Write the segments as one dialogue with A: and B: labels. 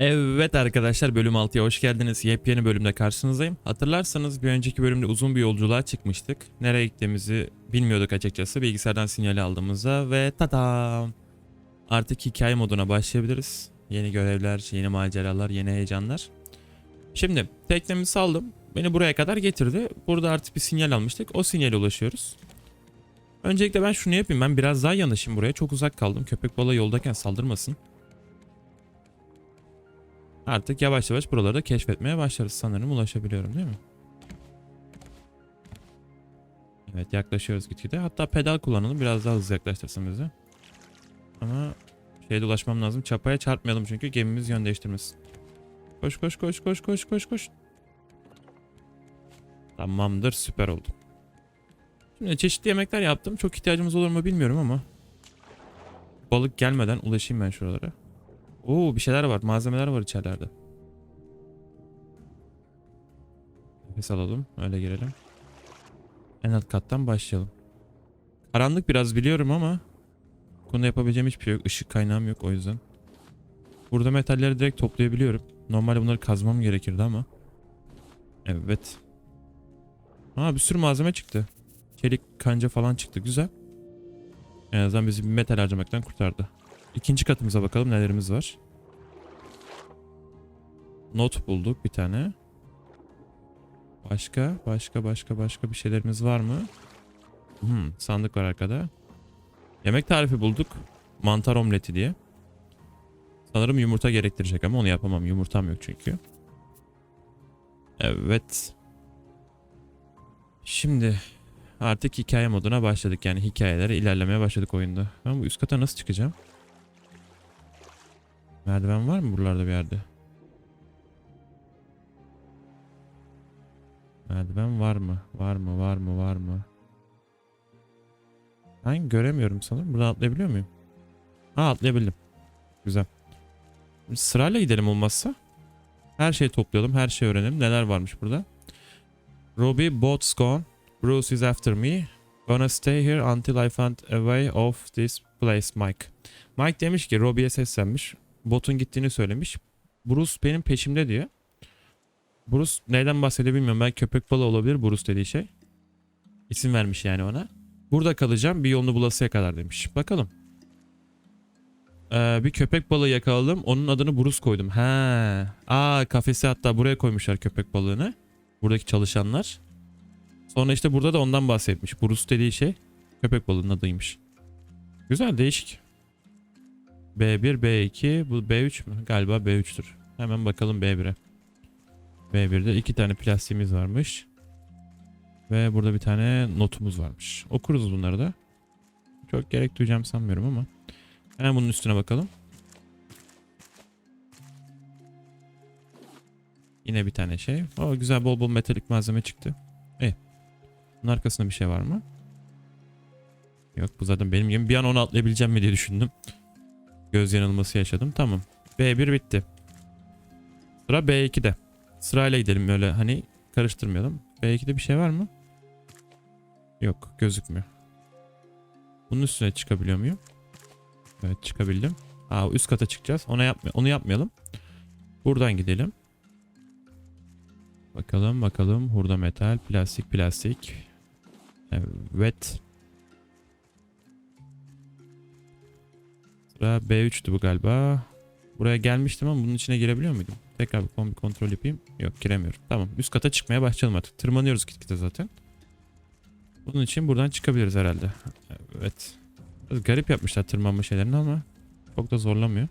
A: Evet arkadaşlar bölüm 6'ya hoş geldiniz. Yepyeni bölümde karşınızdayım. Hatırlarsanız bir önceki bölümde uzun bir yolculuğa çıkmıştık. Nereye gittiğimizi bilmiyorduk açıkçası. Bilgisayardan sinyali aldığımızda ve tada! Artık hikaye moduna başlayabiliriz. Yeni görevler, yeni maceralar, yeni heyecanlar. Şimdi teknemi saldım. Beni buraya kadar getirdi. Burada artık bir sinyal almıştık. O sinyale ulaşıyoruz. Öncelikle ben şunu yapayım. Ben biraz daha yanaşayım buraya. Çok uzak kaldım. Köpek balığı yoldayken saldırmasın. Artık yavaş yavaş buraları da keşfetmeye başlarız sanırım ulaşabiliyorum değil mi? Evet yaklaşıyoruz gitgide. Hatta pedal kullanalım biraz daha hızlı yaklaştırsın bizi. Ama şeye ulaşmam lazım. Çapaya çarpmayalım çünkü gemimiz yön değiştirmesin. Koş koş koş koş koş koş koş. Tamamdır süper oldu. Şimdi çeşitli yemekler yaptım. Çok ihtiyacımız olur mu bilmiyorum ama. Balık gelmeden ulaşayım ben şuralara. Oo bir şeyler var. Malzemeler var içerilerde. Nefes alalım. Öyle girelim. En alt kattan başlayalım. Karanlık biraz biliyorum ama konuda yapabileceğim hiçbir şey yok. Işık kaynağım yok o yüzden. Burada metalleri direkt toplayabiliyorum. Normalde bunları kazmam gerekirdi ama. Evet. Aa bir sürü malzeme çıktı. Çelik kanca falan çıktı. Güzel. En azından bizi metal harcamaktan kurtardı. İkinci katımıza bakalım nelerimiz var. Not bulduk bir tane. Başka, başka, başka, başka bir şeylerimiz var mı? Hmm, sandık var arkada. Yemek tarifi bulduk. Mantar omleti diye. Sanırım yumurta gerektirecek ama onu yapamam. Yumurtam yok çünkü. Evet. Şimdi artık hikaye moduna başladık. Yani hikayelere ilerlemeye başladık oyunda. Ben bu üst kata nasıl çıkacağım? Merdiven var mı buralarda bir yerde? Merdiven var mı? Var mı? Var mı? Var mı? Ben göremiyorum sanırım. Buradan atlayabiliyor muyum? Ha atlayabildim. Güzel. Şimdi sırayla gidelim olmazsa. Her şeyi toplayalım. Her şeyi öğrenelim. Neler varmış burada? Robbie boat's gone. Bruce is after me. Gonna stay here until I find a way off this place Mike. Mike demiş ki Robbie'ye seslenmiş. Botun gittiğini söylemiş. Bruce benim peşimde diyor. Bruce neyden bahsediyor bilmiyorum. Belki köpek balığı olabilir Bruce dediği şey. İsim vermiş yani ona. Burada kalacağım bir yolunu bulasıya kadar demiş. Bakalım. Ee, bir köpek balığı yakaladım. Onun adını Bruce koydum. He. Aa kafesi hatta buraya koymuşlar köpek balığını. Buradaki çalışanlar. Sonra işte burada da ondan bahsetmiş. Bruce dediği şey köpek balığının adıymış. Güzel değişik. B1, B2, bu B3 mü? Galiba B3'tür. Hemen bakalım B1'e. B1'de iki tane plastiğimiz varmış. Ve burada bir tane notumuz varmış. Okuruz bunları da. Çok gerek duyacağım sanmıyorum ama. Hemen bunun üstüne bakalım. Yine bir tane şey. O güzel bol bol metalik malzeme çıktı. E. Bunun arkasında bir şey var mı? Yok bu zaten benim gibi. Bir an onu atlayabileceğim mi diye düşündüm. Göz yanılması yaşadım. Tamam. B1 bitti. Sıra B2'de. Sırayla gidelim öyle hani karıştırmayalım. B2'de bir şey var mı? Yok gözükmüyor. Bunun üstüne çıkabiliyor muyum? Evet çıkabildim. Aa üst kata çıkacağız. Ona yapma onu yapmayalım. Buradan gidelim. Bakalım bakalım. Hurda metal, plastik, plastik. Evet. Sıra B3'tü bu galiba. Buraya gelmiştim ama bunun içine girebiliyor muydum? Tekrar bir kombi kontrol yapayım. Yok giremiyorum. Tamam üst kata çıkmaya başlayalım artık. Tırmanıyoruz gitgide zaten. Bunun için buradan çıkabiliriz herhalde. Evet. Biraz garip yapmışlar tırmanma şeylerini ama çok da zorlamıyor.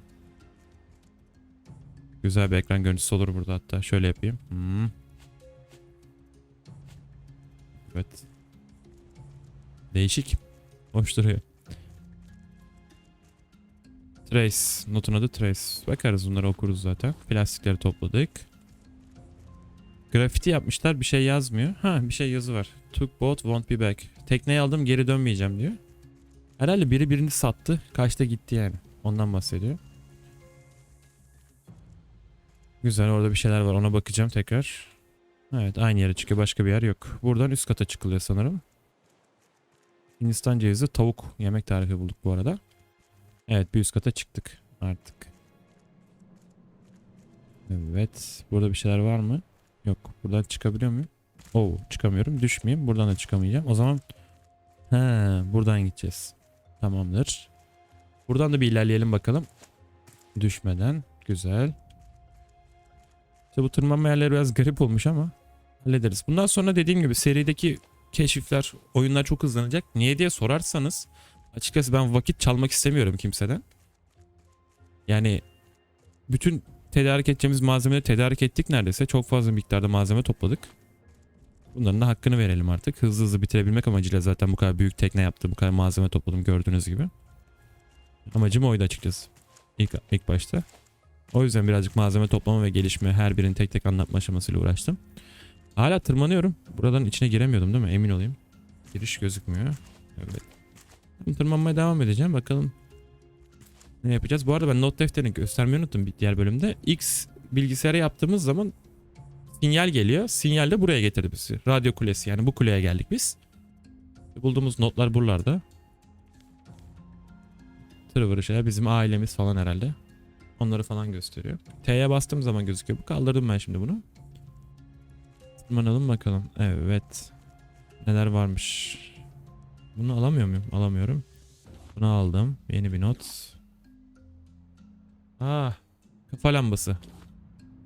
A: Güzel bir ekran görüntüsü olur burada hatta. Şöyle yapayım. Hmm. Evet. Değişik. Hoş duruyor. Trace. Notun adı Trace. Bakarız bunları okuruz zaten. Plastikleri topladık. Grafiti yapmışlar. Bir şey yazmıyor. Ha bir şey yazı var. Took boat won't be back. Tekneyi aldım geri dönmeyeceğim diyor. Herhalde biri birini sattı. Kaçta gitti yani. Ondan bahsediyor. Güzel orada bir şeyler var. Ona bakacağım tekrar. Evet aynı yere çıkıyor. Başka bir yer yok. Buradan üst kata çıkılıyor sanırım. Hindistan cevizi tavuk yemek tarifi bulduk bu arada. Evet bir üst kata çıktık artık. Evet. Burada bir şeyler var mı? Yok. Buradan çıkabiliyor muyum? Oo çıkamıyorum. Düşmeyeyim. Buradan da çıkamayacağım. O zaman he, buradan gideceğiz. Tamamdır. Buradan da bir ilerleyelim bakalım. Düşmeden. Güzel. İşte bu tırmanma yerleri biraz garip olmuş ama hallederiz. Bundan sonra dediğim gibi serideki keşifler, oyunlar çok hızlanacak. Niye diye sorarsanız açıkçası ben vakit çalmak istemiyorum kimseden. Yani bütün tedarik edeceğimiz malzemeleri tedarik ettik neredeyse. Çok fazla miktarda malzeme topladık. Bunların da hakkını verelim artık. Hızlı hızlı bitirebilmek amacıyla zaten bu kadar büyük tekne yaptım. Bu kadar malzeme topladım gördüğünüz gibi. Amacım oydu açıkçası. İlk, ilk başta. O yüzden birazcık malzeme toplama ve gelişme her birinin tek tek anlatma aşamasıyla uğraştım. Hala tırmanıyorum. Buradan içine giremiyordum değil mi? Emin olayım. Giriş gözükmüyor. Evet. Şimdi Tırmanmaya devam edeceğim. Bakalım ne yapacağız? Bu arada ben not defterini göstermeyi unuttum bir diğer bölümde. X bilgisayara yaptığımız zaman sinyal geliyor. Sinyal de buraya getirdi bizi. Radyo kulesi yani bu kuleye geldik biz. Bulduğumuz notlar buralarda. Tırvırı şeyler bizim ailemiz falan herhalde. Onları falan gösteriyor. T'ye bastığım zaman gözüküyor. Bu kaldırdım ben şimdi bunu. Tırmanalım bakalım. Evet. Neler varmış. Bunu alamıyor muyum? Alamıyorum. Bunu aldım. Yeni bir not. Ah. Kafa lambası.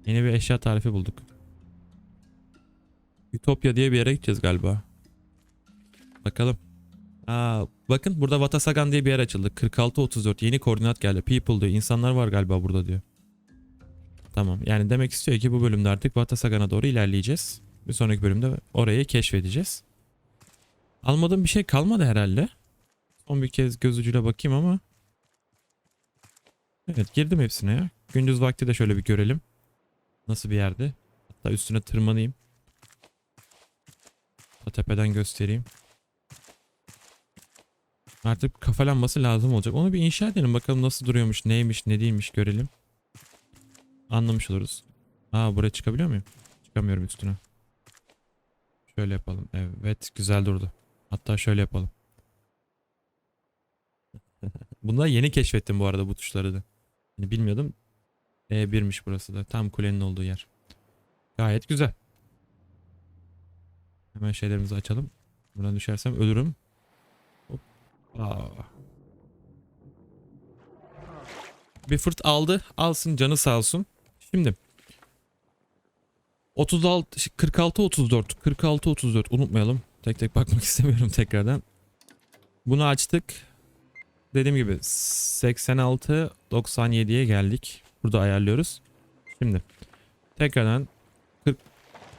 A: Yeni bir eşya tarifi bulduk. Ütopya diye bir yere gideceğiz galiba. Bakalım. Aa, bakın burada Vatasagan diye bir yer açıldı. 4634 yeni koordinat geldi. People diyor. İnsanlar var galiba burada diyor. Tamam. Yani demek istiyor ki bu bölümde artık Vatasagan'a doğru ilerleyeceğiz. Bir sonraki bölümde orayı keşfedeceğiz. Almadığım bir şey kalmadı herhalde. Son bir kez göz ucuyla bakayım ama. Evet girdim hepsine ya. Gündüz vakti de şöyle bir görelim. Nasıl bir yerde. Hatta üstüne tırmanayım. Da tepeden göstereyim. Artık kafa lambası lazım olacak. Onu bir inşa edelim. Bakalım nasıl duruyormuş, neymiş, ne değilmiş görelim. Anlamış oluruz. Aa buraya çıkabiliyor muyum? Çıkamıyorum üstüne. Şöyle yapalım. Evet güzel durdu. Hatta şöyle yapalım. Bunları yeni keşfettim bu arada bu tuşları da. Yani bilmiyordum. E1'miş burası da. Tam kulenin olduğu yer. Gayet güzel. Hemen şeylerimizi açalım. Buradan düşersem ölürüm. Hop. Aa. Bir fırt aldı. Alsın canı sağ olsun. Şimdi 36 46 34 46 34 unutmayalım. Tek tek bakmak istemiyorum tekrardan. Bunu açtık. Dediğim gibi 86 97'ye geldik. Burada ayarlıyoruz. Şimdi tekrardan 40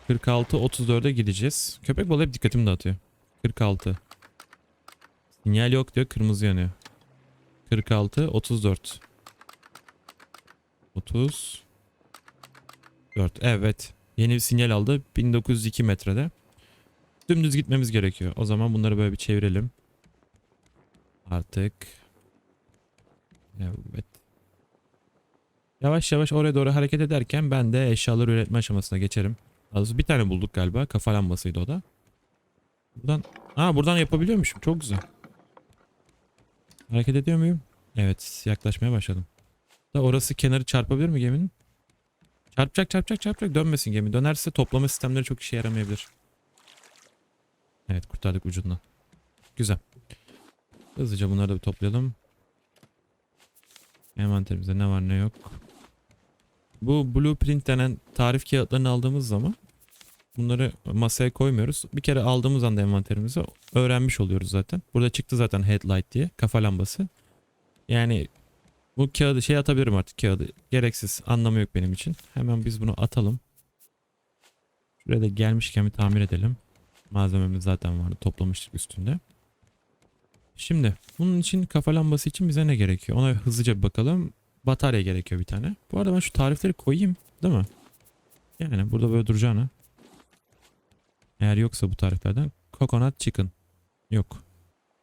A: 46 34'e gideceğiz. Köpek balığı hep dikkatimi dağıtıyor. 46. Sinyal yok diyor. Kırmızı yanıyor. 46 34. 30 4. Evet. Yeni bir sinyal aldı. 1902 metrede. Dümdüz gitmemiz gerekiyor. O zaman bunları böyle bir çevirelim. Artık. Evet. Yavaş yavaş oraya doğru hareket ederken ben de eşyaları üretme aşamasına geçerim. Bir tane bulduk galiba. Kafa lambasıydı o da. Buradan Aa buradan yapabiliyormuşum. Çok güzel. Hareket ediyor muyum? Evet, yaklaşmaya başladım. Da orası kenarı çarpabilir mi geminin? Çarpacak, çarpacak, çarpacak. Dönmesin gemi. Dönerse toplama sistemleri çok işe yaramayabilir. Evet, kurtardık ucundan. Güzel. Hızlıca bunları da bir toplayalım. Envanterimizde ne var ne yok. Bu blueprint denen tarif kağıtlarını aldığımız zaman bunları masaya koymuyoruz. Bir kere aldığımız anda envanterimizi öğrenmiş oluyoruz zaten. Burada çıktı zaten headlight diye kafa lambası. Yani bu kağıdı şey atabilirim artık kağıdı. Gereksiz anlamı yok benim için. Hemen biz bunu atalım. Şuraya da gelmişken bir tamir edelim. Malzememiz zaten vardı toplamıştık üstünde. Şimdi bunun için kafa lambası için bize ne gerekiyor? Ona hızlıca bir bakalım. Batarya gerekiyor bir tane. Bu arada ben şu tarifleri koyayım değil mi? Yani burada böyle duracağına. Eğer yoksa bu tariflerden coconut chicken. Yok.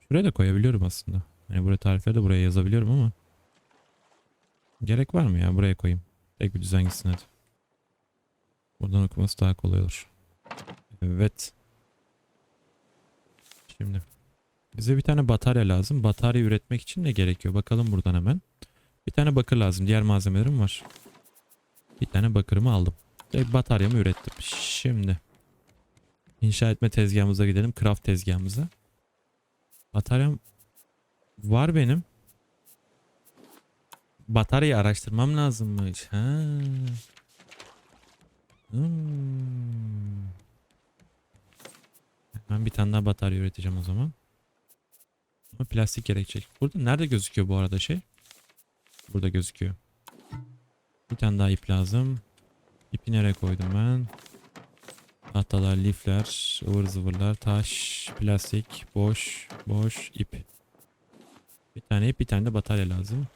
A: Şuraya da koyabiliyorum aslında. Yani buraya tarifleri de buraya yazabiliyorum ama. Gerek var mı ya buraya koyayım. Tek bir düzen gitsin hadi. Buradan okuması daha kolay olur. Evet. Şimdi. Bize bir tane batarya lazım. Batarya üretmek için ne gerekiyor? Bakalım buradan hemen. Bir tane bakır lazım. Diğer malzemelerim var. Bir tane bakırımı aldım. Ve bataryamı ürettim. Şimdi inşa etme tezgahımıza gidelim. Craft tezgahımıza. Bataryam var benim. Bataryayı araştırmam lazımmış. Ha. Hmm. Ben bir tane daha batarya üreteceğim o zaman. Ama plastik gerekecek. Burada nerede gözüküyor bu arada şey? Burada gözüküyor. Bir tane daha ip lazım. İpi nereye koydum ben? Tahtalar, lifler, ıvır zıvırlar, taş, plastik, boş, boş, ip. Bir tane ip, bir tane de batarya lazım.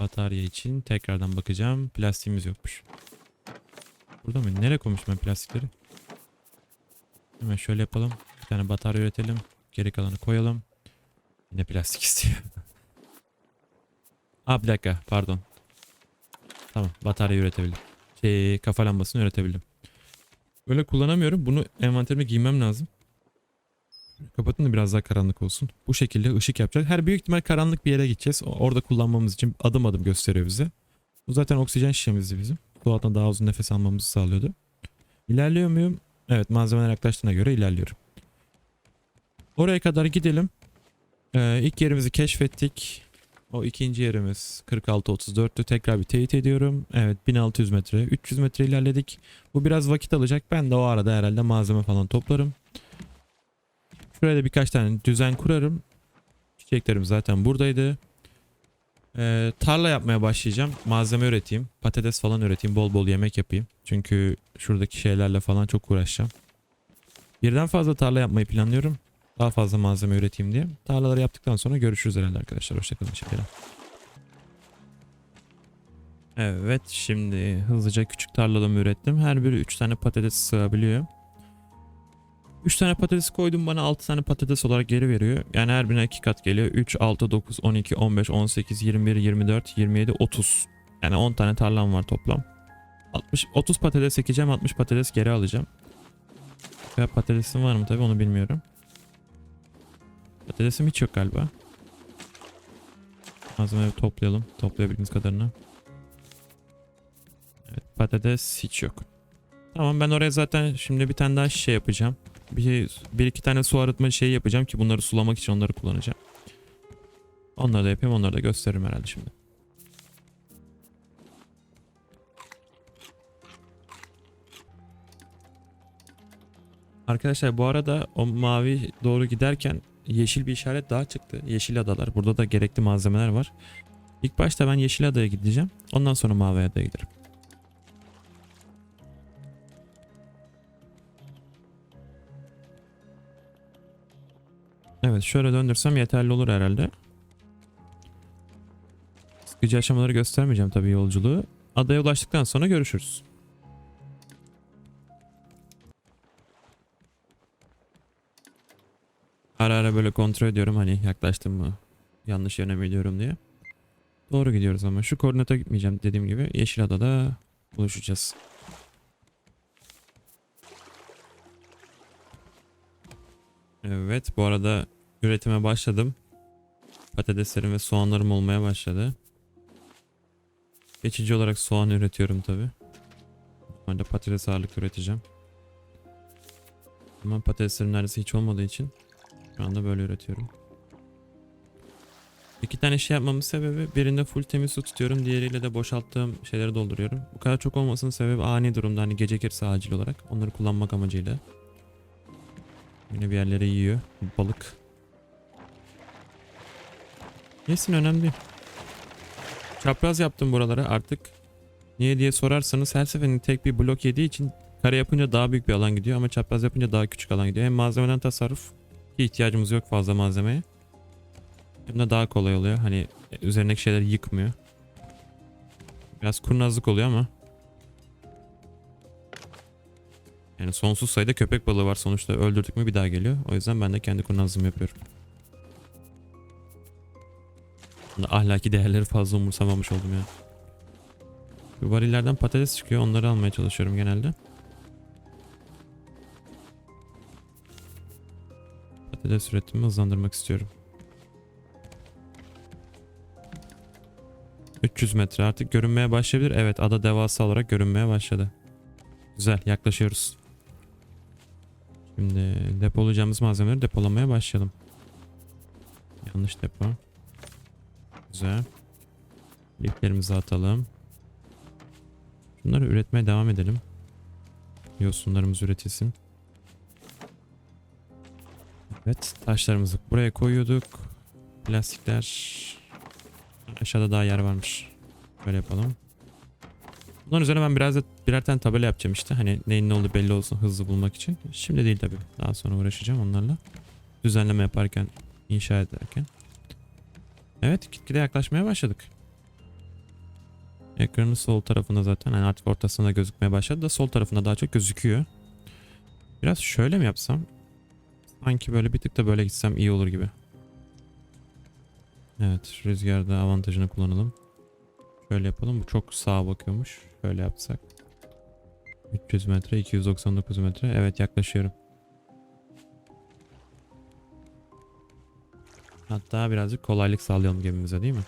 A: Batarya için tekrardan bakacağım. Plastiğimiz yokmuş. Burada mı? Nereye koymuşum ben plastikleri? Hemen şöyle yapalım. Bir tane batarya üretelim. Geri kalanı koyalım. Yine plastik istiyor. Aa bir dakika pardon. Tamam batarya üretebildim. Şey kafa lambasını üretebildim. Böyle kullanamıyorum. Bunu envanterime giymem lazım. Kapatın da biraz daha karanlık olsun. Bu şekilde ışık yapacağız. Her büyük ihtimal karanlık bir yere gideceğiz. Orada kullanmamız için adım adım gösteriyor bize. Bu zaten oksijen şişemizdi bizim. Su altında daha uzun nefes almamızı sağlıyordu. İlerliyor muyum? Evet malzemeler yaklaştığına göre ilerliyorum. Oraya kadar gidelim. Ee, ilk yerimizi keşfettik. O ikinci yerimiz 46-34'tü. Tekrar bir teyit ediyorum. Evet 1600 metre. 300 metre ilerledik. Bu biraz vakit alacak. Ben de o arada herhalde malzeme falan toplarım. Şuraya da birkaç tane düzen kurarım. Çiçeklerim zaten buradaydı. Ee, tarla yapmaya başlayacağım. Malzeme üreteyim. Patates falan üreteyim. Bol bol yemek yapayım. Çünkü şuradaki şeylerle falan çok uğraşacağım. Birden fazla tarla yapmayı planlıyorum. Daha fazla malzeme üreteyim diye. Tarlaları yaptıktan sonra görüşürüz herhalde arkadaşlar. Hoşçakalın. Teşekkür ederim. Evet şimdi hızlıca küçük tarlalımı ürettim. Her biri 3 tane patates sığabiliyor. 3 tane patates koydum bana 6 tane patates olarak geri veriyor. Yani her birine 2 kat geliyor. 3, 6, 9, 12, 15, 18, 21, 24, 27, 30. Yani 10 tane tarlam var toplam. 60, 30 patates ekeceğim 60 patates geri alacağım. Ya patatesim var mı tabi onu bilmiyorum. Patatesim hiç yok galiba. Malzemeleri toplayalım. Toplayabildiğimiz kadarını. Evet patates hiç yok. Tamam ben oraya zaten şimdi bir tane daha şişe yapacağım. Bir, bir iki tane su arıtma şeyi yapacağım ki bunları sulamak için onları kullanacağım. Onları da yapayım onları da gösteririm herhalde şimdi. Arkadaşlar bu arada o mavi doğru giderken yeşil bir işaret daha çıktı. Yeşil adalar. Burada da gerekli malzemeler var. İlk başta ben yeşil adaya gideceğim. Ondan sonra mavi adaya giderim. Evet şöyle döndürsem yeterli olur herhalde. Sıkıcı aşamaları göstermeyeceğim tabii yolculuğu. Adaya ulaştıktan sonra görüşürüz. Ara ara böyle kontrol ediyorum hani yaklaştım mı yanlış yöne mi gidiyorum diye. Doğru gidiyoruz ama şu koordinata gitmeyeceğim dediğim gibi Yeşilada'da buluşacağız. Evet bu arada üretime başladım. Patateslerim ve soğanlarım olmaya başladı. Geçici olarak soğan üretiyorum tabi. Ben de patates ağırlıklı üreteceğim. Ama patateslerim neredeyse hiç olmadığı için şu anda böyle üretiyorum. İki tane şey yapmamın sebebi birinde full temiz su tutuyorum. Diğeriyle de boşalttığım şeyleri dolduruyorum. Bu kadar çok olmasının sebebi ani durumda hani gece gelirse acil olarak. Onları kullanmak amacıyla. Yine bir yerlere yiyor. Balık. Yesin önemli değil. Çapraz yaptım buralara artık. Niye diye sorarsanız her seferinde tek bir blok yediği için kare yapınca daha büyük bir alan gidiyor ama çapraz yapınca daha küçük alan gidiyor. Hem malzemeden tasarruf ki ihtiyacımız yok fazla malzemeye. Hem de daha kolay oluyor. Hani üzerindeki şeyler yıkmıyor. Biraz kurnazlık oluyor ama. Yani sonsuz sayıda köpek balığı var sonuçta öldürdük mü bir daha geliyor. O yüzden ben de kendi kurnazlığımı yapıyorum. Bunda ahlaki değerleri fazla umursamamış oldum ya. Bu varillerden patates çıkıyor onları almaya çalışıyorum genelde. Patates üretimimi hızlandırmak istiyorum. 300 metre artık görünmeye başlayabilir. Evet ada devasa olarak görünmeye başladı. Güzel yaklaşıyoruz. Şimdi depolayacağımız malzemeleri depolamaya başlayalım. Yanlış depo. Güzel. Liflerimizi atalım. Bunları üretmeye devam edelim. Yosunlarımız üretilsin. Evet taşlarımızı buraya koyuyorduk. Plastikler. Aşağıda daha yer varmış. Böyle yapalım. Bunların üzerine ben biraz da birer tane tabela yapacağım işte. Hani neyin ne olduğu belli olsun hızlı bulmak için. Şimdi değil tabii. Daha sonra uğraşacağım onlarla. Düzenleme yaparken, inşa ederken. Evet gitgide yaklaşmaya başladık. Ekranın sol tarafında zaten yani artık ortasında gözükmeye başladı da sol tarafında daha çok gözüküyor. Biraz şöyle mi yapsam? Sanki böyle bir tık da böyle gitsem iyi olur gibi. Evet rüzgarda avantajını kullanalım. Şöyle yapalım. Bu çok sağa bakıyormuş. Şöyle yapsak. 300 metre, 299 metre. Evet yaklaşıyorum. Hatta birazcık kolaylık sağlayalım gemimize değil mi?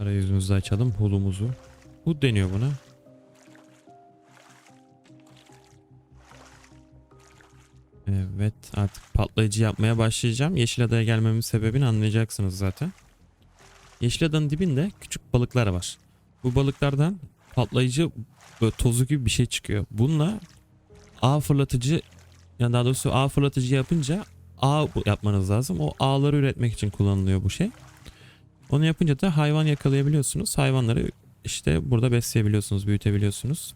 A: Arayüzümüzü açalım. Hulumuzu. Hud deniyor buna. Evet artık patlayıcı yapmaya başlayacağım. Yeşil Adaya gelmemin sebebini anlayacaksınız zaten. Yeşil Adanın dibinde küçük balıklar var. Bu balıklardan patlayıcı böyle tozu gibi bir şey çıkıyor. Bununla ağ fırlatıcı ya daha doğrusu ağ fırlatıcı yapınca ağ yapmanız lazım. O ağları üretmek için kullanılıyor bu şey. Onu yapınca da hayvan yakalayabiliyorsunuz. Hayvanları işte burada besleyebiliyorsunuz, büyütebiliyorsunuz.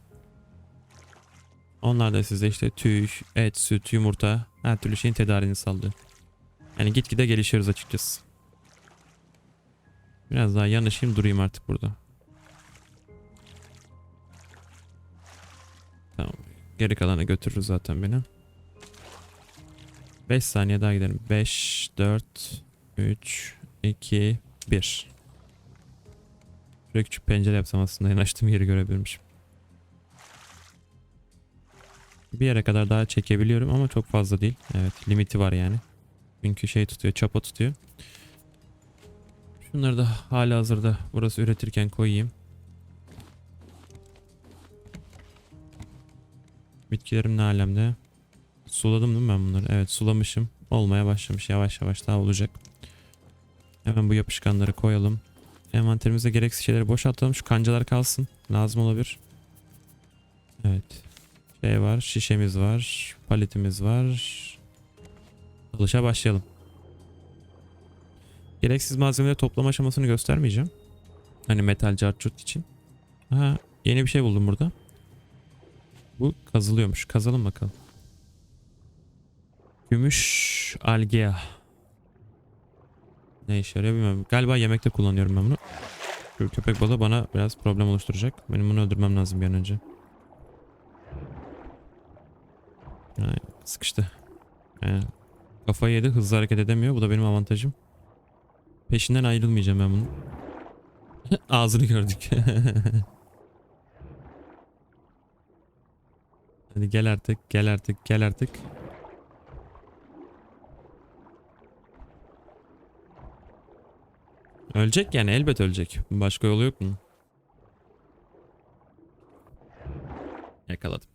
A: Onlar da size işte tüy, et, süt, yumurta her türlü şeyin tedariğini sağlıyor. Yani gitgide gelişiyoruz açıkçası. Biraz daha yanaşayım durayım artık burada. Tamam. Geri kalanı götürür zaten beni. 5 saniye daha gidelim. 5, 4, 3, 2, 1. Şuraya küçük pencere yapsam aslında yanaştığım yeri görebilirmişim. Bir yere kadar daha çekebiliyorum ama çok fazla değil. Evet limiti var yani. Çünkü şey tutuyor çapa tutuyor. Şunları da hala hazırda burası üretirken koyayım. Bitkilerim ne alemde? Suladım değil mi ben bunları? Evet sulamışım. Olmaya başlamış yavaş yavaş daha olacak. Hemen bu yapışkanları koyalım. Envanterimize gereksiz şeyleri boşaltalım. Şu kancalar kalsın. Lazım olabilir. Evet. Şey var. Şişemiz var. Paletimiz var. Alışa başlayalım. Gereksiz malzemeleri toplama aşamasını göstermeyeceğim. Hani metal cartçut için. Ha, yeni bir şey buldum burada. Bu kazılıyormuş. Kazalım bakalım. Gümüş algea. Ne işe yarıyor bilmiyorum. Galiba yemekte kullanıyorum ben bunu. Şu köpek balığı bana biraz problem oluşturacak. Benim bunu öldürmem lazım bir an önce. Ay, sıkıştı. Yani kafayı yedi hızlı hareket edemiyor. Bu da benim avantajım. Peşinden ayrılmayacağım ben bunun. Ağzını gördük. Hadi gel artık gel artık gel artık. Ölecek yani elbet ölecek. Başka yolu yok mu? Yakaladım.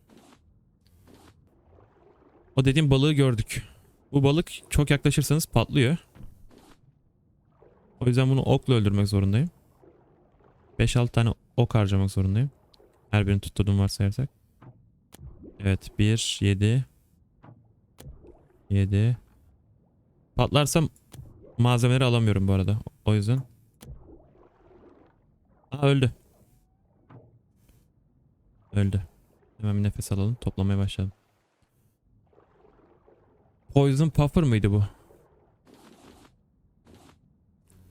A: O dediğim balığı gördük. Bu balık çok yaklaşırsanız patlıyor. O yüzden bunu okla öldürmek zorundayım. 5-6 tane ok harcamak zorundayım. Her birini tutturduğum varsayarsak. Evet 1 7 7 Patlarsam malzemeleri alamıyorum bu arada. O yüzden. Aa öldü. Öldü. Hemen bir nefes alalım. Toplamaya başlayalım. Poison Puffer mıydı bu?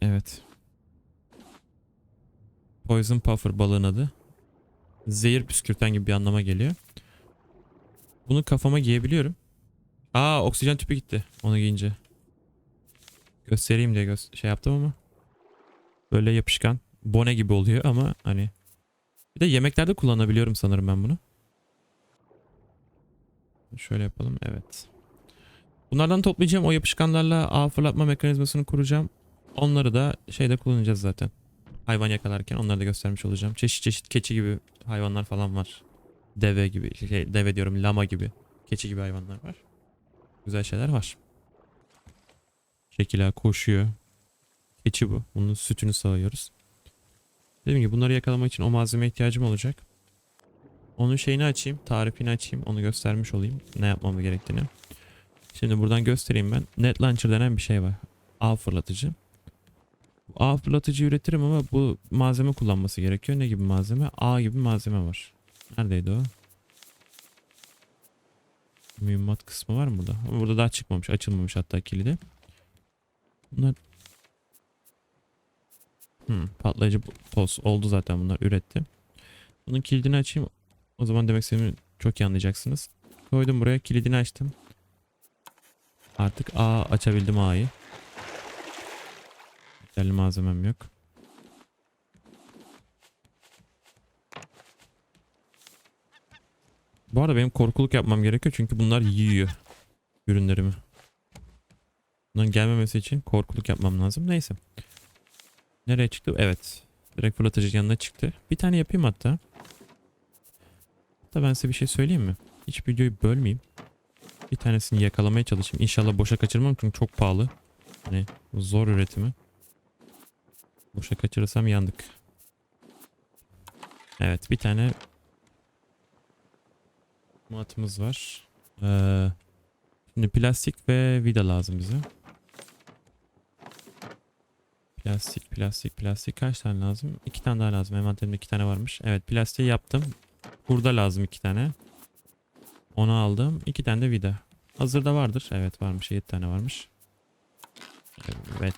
A: Evet. Poison Puffer balığın adı. Zehir püskürten gibi bir anlama geliyor. Bunu kafama giyebiliyorum. Aa oksijen tüpü gitti onu giyince. Göstereyim diye gö şey yaptım ama. Böyle yapışkan. Bone gibi oluyor ama hani. Bir de yemeklerde kullanabiliyorum sanırım ben bunu. Şöyle yapalım evet. Bunlardan toplayacağım o yapışkanlarla ağ fırlatma mekanizmasını kuracağım. Onları da şeyde kullanacağız zaten. hayvan yakalarken onları da göstermiş olacağım. Çeşit çeşit keçi gibi hayvanlar falan var. Deve gibi, şey, deve diyorum lama gibi, keçi gibi hayvanlar var. Güzel şeyler var. Şekila koşuyor. Keçi bu. Bunun sütünü sağıyoruz. Dediğim gibi bunları yakalamak için o malzeme ihtiyacım olacak. Onun şeyini açayım, tarifini açayım, onu göstermiş olayım ne yapmam gerektiğini. Şimdi buradan göstereyim ben. Net Launcher denen bir şey var. Ağ fırlatıcı. Ağ fırlatıcı üretirim ama bu malzeme kullanması gerekiyor. Ne gibi malzeme? Ağ gibi malzeme var. Neredeydi o? Mühimmat kısmı var mı burada? Ama burada daha çıkmamış. Açılmamış hatta kilidi. Bunlar Hmm, patlayıcı toz oldu zaten bunlar üretti. Bunun kilidini açayım. O zaman demek istediğimi çok iyi anlayacaksınız. Koydum buraya kilidini açtım. Artık A açabildim A'yı. Yeterli malzemem yok. Bu arada benim korkuluk yapmam gerekiyor çünkü bunlar yiyor ürünlerimi. Bunların gelmemesi için korkuluk yapmam lazım. Neyse. Nereye çıktı? Evet. Direkt fırlatıcı yanına çıktı. Bir tane yapayım hatta. Hatta ben size bir şey söyleyeyim mi? Hiç videoyu bölmeyeyim. Bir tanesini yakalamaya çalışayım. İnşallah boşa kaçırmam çünkü çok pahalı. Hani zor üretimi. Boşa kaçırırsam yandık. Evet bir tane matımız var. Ee, şimdi plastik ve vida lazım bize. Plastik, plastik, plastik kaç tane lazım? İki tane daha lazım. Envanterimde iki tane varmış. Evet plastiği yaptım. Burada lazım iki tane. Onu aldım. İki tane de vida. Hazırda vardır. Evet varmış. Yedi tane varmış. Evet.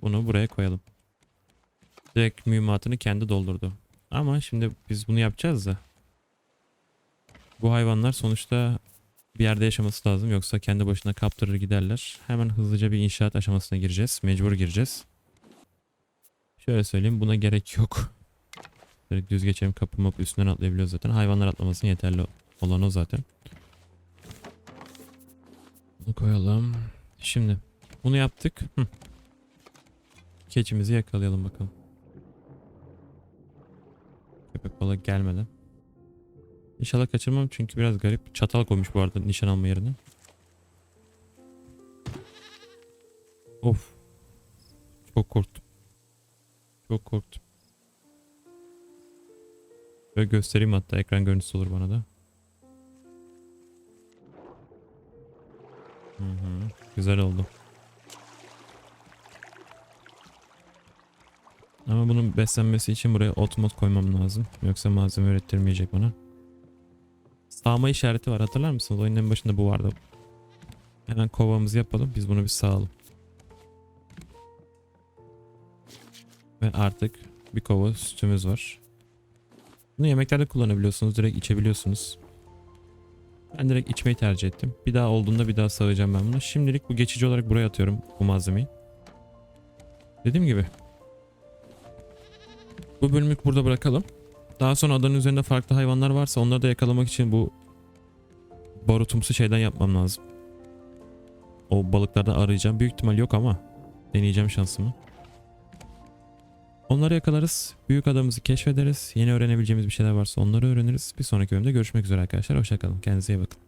A: Bunu buraya koyalım. Direkt mühimmatını kendi doldurdu. Ama şimdi biz bunu yapacağız da. Bu hayvanlar sonuçta bir yerde yaşaması lazım. Yoksa kendi başına kaptırır giderler. Hemen hızlıca bir inşaat aşamasına gireceğiz. Mecbur gireceğiz. Şöyle söyleyeyim buna gerek yok. Direkt düz geçelim kapı mapı üstünden atlayabiliyoruz zaten. Hayvanlar atlamasın yeterli olan o zaten. Bunu koyalım. Şimdi bunu yaptık. Hı. Keçimizi yakalayalım bakalım. Köpek balığı gelmeden. İnşallah kaçırmam çünkü biraz garip. Çatal koymuş bu arada nişan alma yerine. Of. Çok korktum. Çok korktum. Böyle göstereyim hatta ekran görüntüsü olur bana da. Hı hı, güzel oldu. Ama bunun beslenmesi için buraya otomot koymam lazım. Yoksa malzeme ürettirmeyecek bana. Sağma işareti var hatırlar mısınız? Oyunun en başında bu vardı. Hemen kovamızı yapalım. Biz bunu bir sağalım. Ve artık bir kova sütümüz var. Bunu yemeklerde kullanabiliyorsunuz. Direkt içebiliyorsunuz. Ben direkt içmeyi tercih ettim. Bir daha olduğunda bir daha sağacağım ben bunu. Şimdilik bu geçici olarak buraya atıyorum bu malzemeyi. Dediğim gibi. Bu bölümlük burada bırakalım. Daha sonra adanın üzerinde farklı hayvanlar varsa onları da yakalamak için bu barutumsu şeyden yapmam lazım. O balıklardan arayacağım. Büyük ihtimal yok ama deneyeceğim şansımı. Onları yakalarız. Büyük adamımızı keşfederiz. Yeni öğrenebileceğimiz bir şeyler varsa onları öğreniriz. Bir sonraki bölümde görüşmek üzere arkadaşlar. Hoşçakalın. Kendinize iyi bakın.